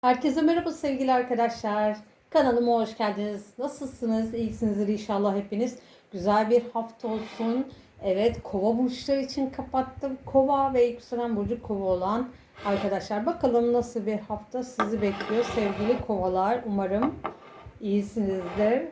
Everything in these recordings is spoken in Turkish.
Herkese merhaba sevgili arkadaşlar. Kanalıma hoş geldiniz. Nasılsınız? İyisinizdir inşallah hepiniz. Güzel bir hafta olsun. Evet kova burçları için kapattım. Kova ve yükselen burcu kova olan arkadaşlar. Bakalım nasıl bir hafta sizi bekliyor sevgili kovalar. Umarım iyisinizdir.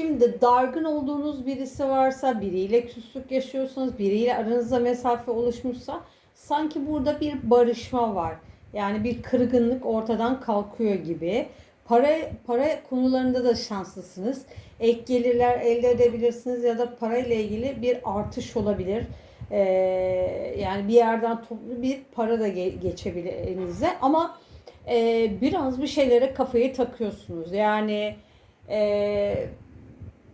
Şimdi dargın olduğunuz birisi varsa, biriyle küslük yaşıyorsanız, biriyle aranızda mesafe oluşmuşsa sanki burada bir barışma var. Yani bir kırgınlık ortadan kalkıyor gibi. Para para konularında da şanslısınız. Ek gelirler elde edebilirsiniz ya da parayla ilgili bir artış olabilir. Ee, yani bir yerden toplu bir para da ge- geçebilir elinize ama e, biraz bir şeylere kafayı takıyorsunuz. Yani e,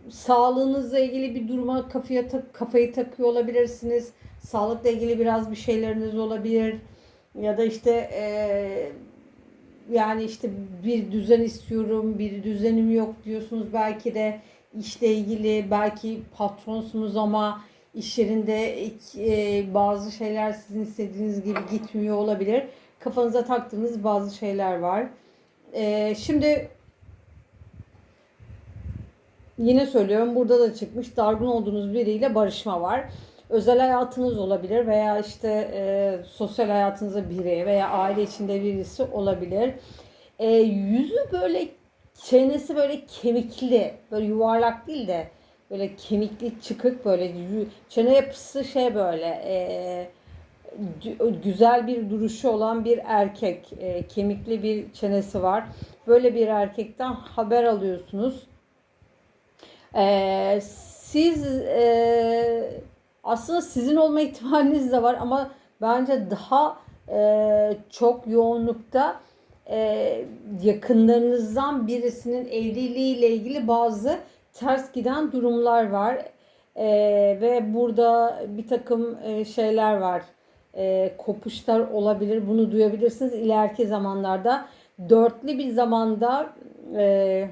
sağlığınızla ilgili bir duruma kafaya tak, kafayı takıyor olabilirsiniz. Sağlıkla ilgili biraz bir şeyleriniz olabilir. Ya da işte eee, yani işte bir düzen istiyorum, bir düzenim yok diyorsunuz belki de işle ilgili belki patronsunuz ama iş yerinde eee, bazı şeyler sizin istediğiniz gibi gitmiyor olabilir. Kafanıza taktığınız bazı şeyler var. Eee, şimdi Yine söylüyorum burada da çıkmış dargın olduğunuz biriyle barışma var. Özel hayatınız olabilir veya işte e, sosyal hayatınızda biri veya aile içinde birisi olabilir. E, yüzü böyle çenesi böyle kemikli böyle yuvarlak değil de böyle kemikli çıkık böyle çene yapısı şey böyle e, gü- güzel bir duruşu olan bir erkek e, kemikli bir çenesi var. Böyle bir erkekten haber alıyorsunuz. Ee, siz e, aslında sizin olma ihtimaliniz de var ama bence daha e, çok yoğunlukta e, yakınlarınızdan birisinin evliliğiyle ilgili bazı ters giden durumlar var. E, ve burada bir takım e, şeyler var. E, kopuşlar olabilir. Bunu duyabilirsiniz ileriki zamanlarda. Dörtlü bir zamanda e,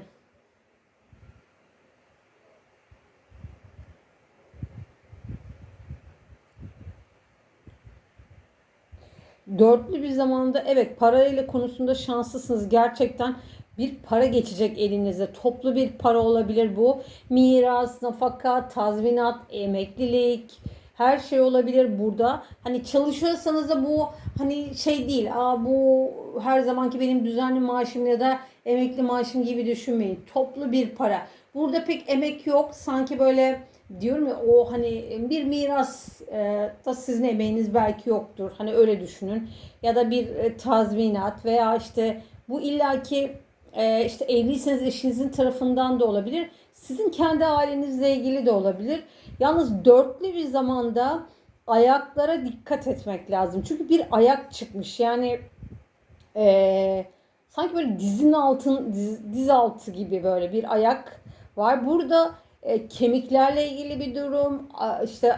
Dörtlü bir zamanda evet parayla konusunda şanslısınız. Gerçekten bir para geçecek elinize. Toplu bir para olabilir bu. Miras, nafaka, tazminat, emeklilik her şey olabilir burada. Hani çalışıyorsanız da bu hani şey değil. Aa bu her zamanki benim düzenli maaşım ya da emekli maaşım gibi düşünmeyin. Toplu bir para. Burada pek emek yok. Sanki böyle diyorum ya o hani bir miras e, da sizin emeğiniz belki yoktur. Hani öyle düşünün. Ya da bir e, tazminat veya işte bu illaki e, işte evliyseniz eşinizin tarafından da olabilir. Sizin kendi ailenizle ilgili de olabilir. Yalnız dörtlü bir zamanda ayaklara dikkat etmek lazım. Çünkü bir ayak çıkmış. Yani e, sanki böyle dizin altın diz, diz altı gibi böyle bir ayak var. Burada e, kemiklerle ilgili bir durum, işte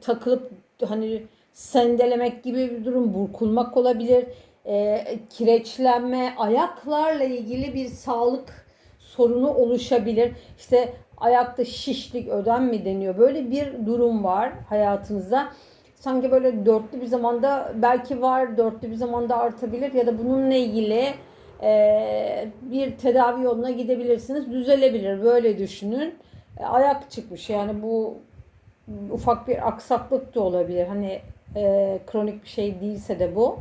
takılıp hani sendelemek gibi bir durum, burkulmak olabilir. E, kireçlenme, ayaklarla ilgili bir sağlık sorunu oluşabilir. İşte ayakta şişlik, ödem mi deniyor? Böyle bir durum var hayatınızda. Sanki böyle dörtlü bir zamanda belki var, dörtlü bir zamanda artabilir ya da bununla ilgili e, bir tedavi yoluna gidebilirsiniz. Düzelebilir. Böyle düşünün. E, ayak çıkmış. Yani bu ufak bir aksaklık da olabilir. Hani e, kronik bir şey değilse de bu.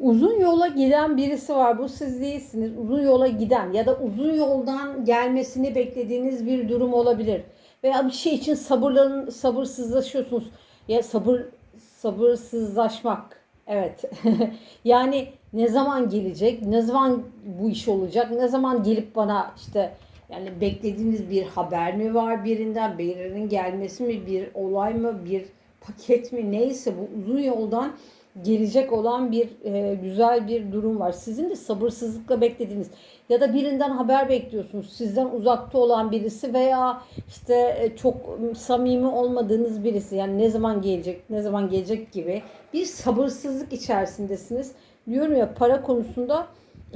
Uzun yola giden birisi var. Bu siz değilsiniz. Uzun yola giden ya da uzun yoldan gelmesini beklediğiniz bir durum olabilir. Veya bir şey için sabırların sabırsızlaşıyorsunuz. Ya sabır sabırsızlaşmak. Evet. yani ne zaman gelecek? Ne zaman bu iş olacak? Ne zaman gelip bana işte yani beklediğiniz bir haber mi var birinden? Birinin gelmesi mi? Bir olay mı? Bir paket mi? Neyse bu uzun yoldan gelecek olan bir e, güzel bir durum var. Sizin de sabırsızlıkla beklediğiniz ya da birinden haber bekliyorsunuz. Sizden uzakta olan birisi veya işte e, çok samimi olmadığınız birisi. Yani ne zaman gelecek, ne zaman gelecek gibi bir sabırsızlık içerisindesiniz. diyorum ya para konusunda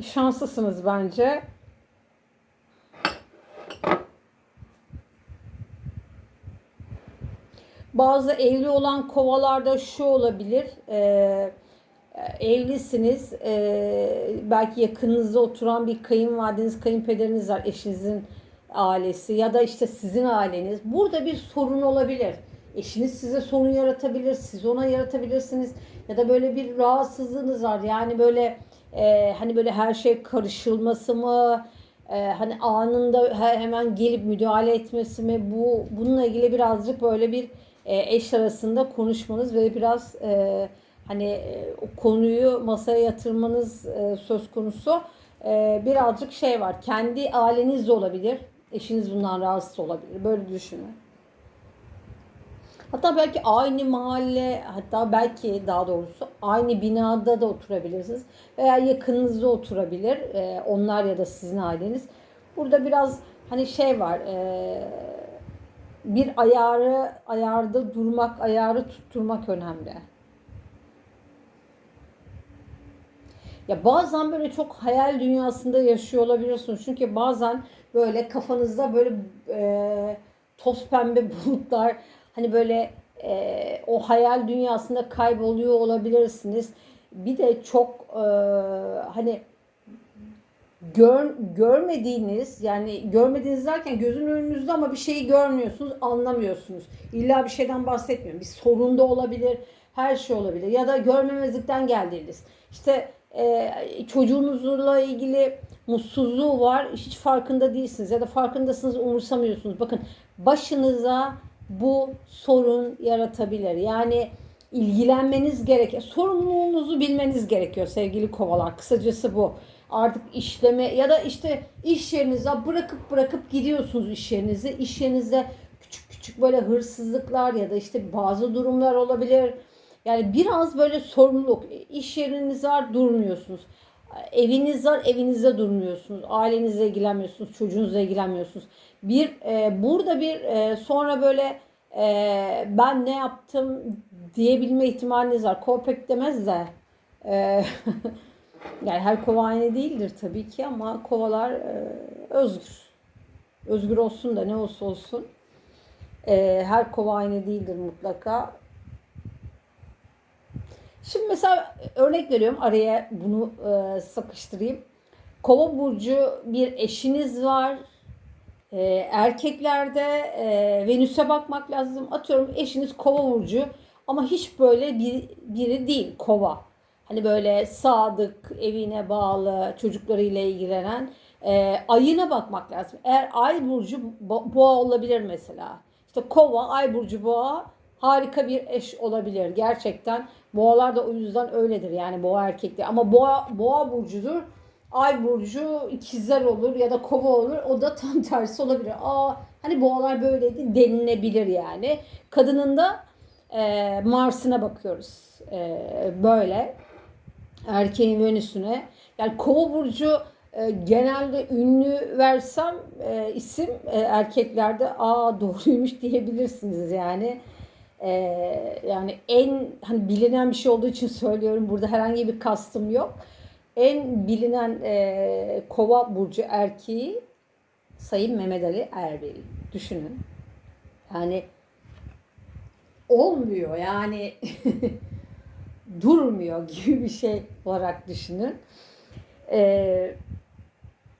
şanslısınız bence. Bazı evli olan kovalarda şu olabilir. Ee, evlisiniz. Ee, belki yakınınızda oturan bir kayınvalideniz, kayınpederiniz var. Eşinizin ailesi ya da işte sizin aileniz. Burada bir sorun olabilir. Eşiniz size sorun yaratabilir. Siz ona yaratabilirsiniz. Ya da böyle bir rahatsızlığınız var. Yani böyle e, hani böyle her şey karışılması mı? e, hani anında he- hemen gelip müdahale etmesi mi? Bu bununla ilgili birazcık böyle bir e, eş arasında konuşmanız ve biraz e, hani e, o konuyu masaya yatırmanız e, söz konusu. E, birazcık şey var. Kendi aileniz de olabilir. Eşiniz bundan rahatsız olabilir. Böyle düşünün. Hatta belki aynı mahalle, hatta belki daha doğrusu aynı binada da oturabilirsiniz. Veya yakınınızda oturabilir. e, onlar ya da sizin aileniz. Burada biraz hani şey var. e, bir ayarı, ayarda durmak, ayarı tutturmak önemli. Ya bazen böyle çok hayal dünyasında yaşıyor olabilirsiniz. Çünkü bazen böyle kafanızda böyle e, toz pembe bulutlar hani böyle e, o hayal dünyasında kayboluyor olabilirsiniz. Bir de çok e, hani gör, görmediğiniz yani görmediğiniz derken gözün önünüzde ama bir şeyi görmüyorsunuz, anlamıyorsunuz. İlla bir şeyden bahsetmiyorum. Bir sorun da olabilir, her şey olabilir. Ya da görmemezlikten geldiğiniz. İşte e, çocuğunuzla ilgili mutsuzluğu var, hiç farkında değilsiniz ya da farkındasınız umursamıyorsunuz. Bakın başınıza bu sorun yaratabilir. Yani ilgilenmeniz gerekiyor. Sorumluluğunuzu bilmeniz gerekiyor sevgili kovalar. Kısacası bu. Artık işleme ya da işte iş yerinize bırakıp bırakıp gidiyorsunuz iş yerinize. İş yerinizde küçük küçük böyle hırsızlıklar ya da işte bazı durumlar olabilir. Yani biraz böyle sorumluluk. İş yeriniz var durmuyorsunuz. Eviniz var evinizde durmuyorsunuz. Ailenizle ilgilenmiyorsunuz. Çocuğunuzla ilgilenmiyorsunuz. Bir e, burada bir e, sonra böyle e, ben ne yaptım diyebilme ihtimaliniz var. Kova pek demez de e, yani her kova aynı değildir tabii ki ama kovalar e, özgür. Özgür olsun da ne olsa olsun. E, her kova aynı değildir mutlaka. Şimdi mesela örnek veriyorum araya bunu e, sıkıştırayım. Kova burcu bir eşiniz var. E, erkeklerde e, Venüs'e bakmak lazım. Atıyorum eşiniz kova burcu ama hiç böyle bir, biri değil kova. Hani böyle sadık, evine bağlı, çocuklarıyla ilgilenen e, ayına bakmak lazım. Eğer ay burcu bo- boğa olabilir mesela. İşte kova, ay burcu boğa harika bir eş olabilir. Gerçekten boğalar da o yüzden öyledir. Yani boğa erkekler. Ama boğa, boğa burcudur. Ay burcu ikizler olur ya da kova olur. O da tam tersi olabilir. Aa hani boğalar böyleydi denilebilir yani. Kadının da e, Mars'ına bakıyoruz. E, böyle. Erkeğin Venüs'üne. Yani kova burcu e, genelde ünlü versem e, isim e, erkeklerde aa doğruymuş diyebilirsiniz yani. E, yani en hani bilinen bir şey olduğu için söylüyorum. Burada herhangi bir kastım yok. En bilinen e, kova burcu erkeği Sayın Mehmet Ali Erbil. Düşünün. Yani olmuyor yani durmuyor gibi bir şey olarak düşünün. Ee,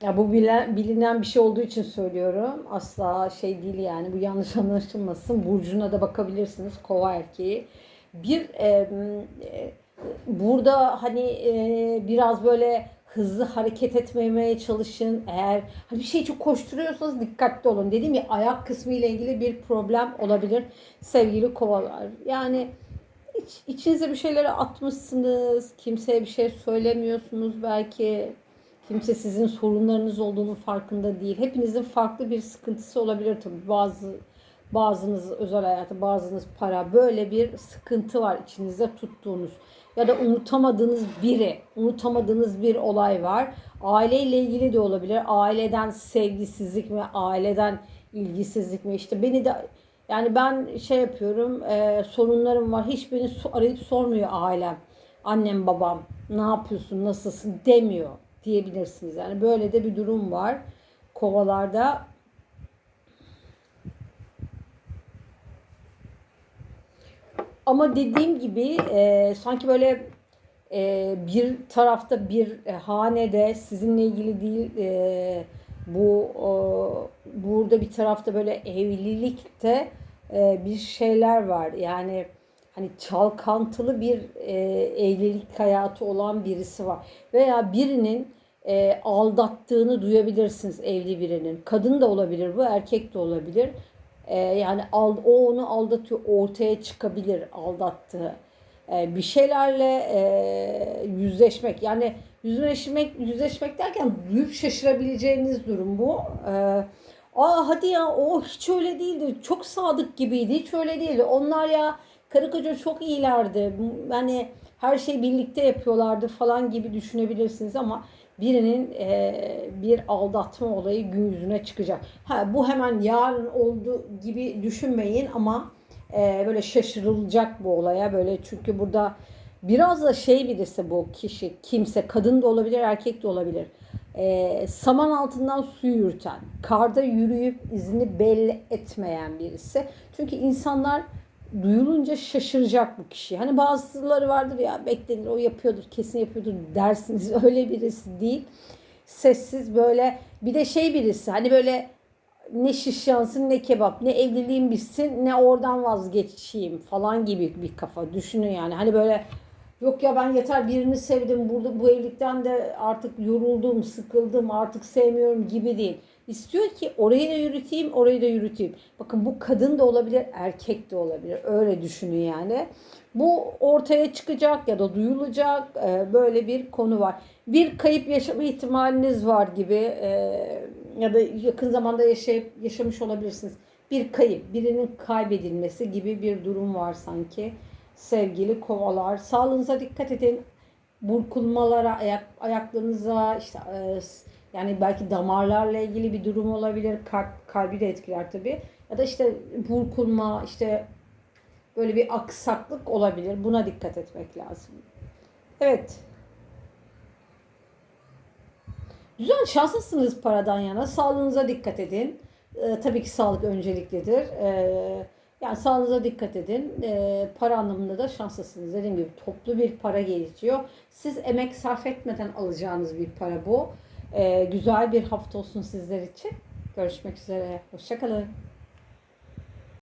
ya bu bilen, bilinen bir şey olduğu için söylüyorum. Asla şey değil yani bu yanlış anlaşılmasın. Burcuna da bakabilirsiniz kova erkeği. Bir e, e, burada hani e, biraz böyle hızlı hareket etmemeye çalışın. Eğer hani bir şey çok koşturuyorsanız dikkatli olun. Dediğim ya ayak kısmı ile ilgili bir problem olabilir sevgili kovalar. Yani iç, içinize bir şeyleri atmışsınız. Kimseye bir şey söylemiyorsunuz belki. Kimse sizin sorunlarınız olduğunu farkında değil. Hepinizin farklı bir sıkıntısı olabilir tabii. Bazı bazınız özel hayatı, bazınız para. Böyle bir sıkıntı var içinizde tuttuğunuz. Ya da unutamadığınız biri, unutamadığınız bir olay var. Aileyle ilgili de olabilir. Aileden sevgisizlik mi, aileden ilgisizlik mi? İşte beni de yani ben şey yapıyorum, e, sorunlarım var. Hiç beni so- arayıp sormuyor ailem. annem babam ne yapıyorsun nasılsın demiyor diyebilirsiniz. Yani böyle de bir durum var kovalarda. Ama dediğim gibi e, sanki böyle e, bir tarafta bir e, hanede sizinle ilgili değil e, bu e, burada bir tarafta böyle evlilikte e, bir şeyler var. Yani hani çalkantılı bir e, evlilik hayatı olan birisi var. Veya birinin e, aldattığını duyabilirsiniz evli birinin. Kadın da olabilir bu, erkek de olabilir. E, yani al, o onu aldatıyor, ortaya çıkabilir aldattığı. E, bir şeylerle e, yüzleşmek. Yani yüzleşmek, yüzleşmek derken duyup şaşırabileceğiniz durum bu. E, Aa hadi ya o hiç öyle değildi. Çok sadık gibiydi. Hiç öyle değildi. Onlar ya karı koca çok iyilerdi. Yani her şeyi birlikte yapıyorlardı falan gibi düşünebilirsiniz ama birinin e, bir aldatma olayı gün yüzüne çıkacak. Ha bu hemen yarın oldu gibi düşünmeyin ama e, böyle şaşırılacak bu olaya böyle çünkü burada biraz da şey birisi bu kişi kimse kadın da olabilir erkek de olabilir. E, saman altından su yürüten, karda yürüyüp izini belli etmeyen birisi. Çünkü insanlar duyulunca şaşıracak bu kişi. Hani bazıları vardır ya beklenir o yapıyordur kesin yapıyordur dersiniz öyle birisi değil. Sessiz böyle bir de şey birisi hani böyle ne şiş yansın ne kebap ne evliliğim bitsin ne oradan vazgeçeyim falan gibi bir kafa düşünün yani. Hani böyle yok ya ben yeter birini sevdim burada bu evlilikten de artık yoruldum sıkıldım artık sevmiyorum gibi değil. İstiyor ki orayı da yürüteyim, orayı da yürüteyim. Bakın bu kadın da olabilir, erkek de olabilir. Öyle düşünün yani. Bu ortaya çıkacak ya da duyulacak e, böyle bir konu var. Bir kayıp yaşama ihtimaliniz var gibi e, ya da yakın zamanda yaşayıp yaşamış olabilirsiniz. Bir kayıp, birinin kaybedilmesi gibi bir durum var sanki. Sevgili kovalar, sağlığınıza dikkat edin. Burkulmalara, ayak, ayaklarınıza, işte e, yani belki damarlarla ilgili bir durum olabilir. Kalp, kalbi de etkiler tabii. Ya da işte burkulma, işte böyle bir aksaklık olabilir. Buna dikkat etmek lazım. Evet. Güzel, şanslısınız paradan yana. Sağlığınıza dikkat edin. Ee, tabii ki sağlık önceliklidir. Ee, yani sağlığınıza dikkat edin. Ee, para anlamında da şanslısınız. Dediğim gibi toplu bir para gelişiyor. Siz emek sarf etmeden alacağınız bir para bu. Ee, güzel bir hafta olsun sizler için. Görüşmek üzere. Hoşçakalın.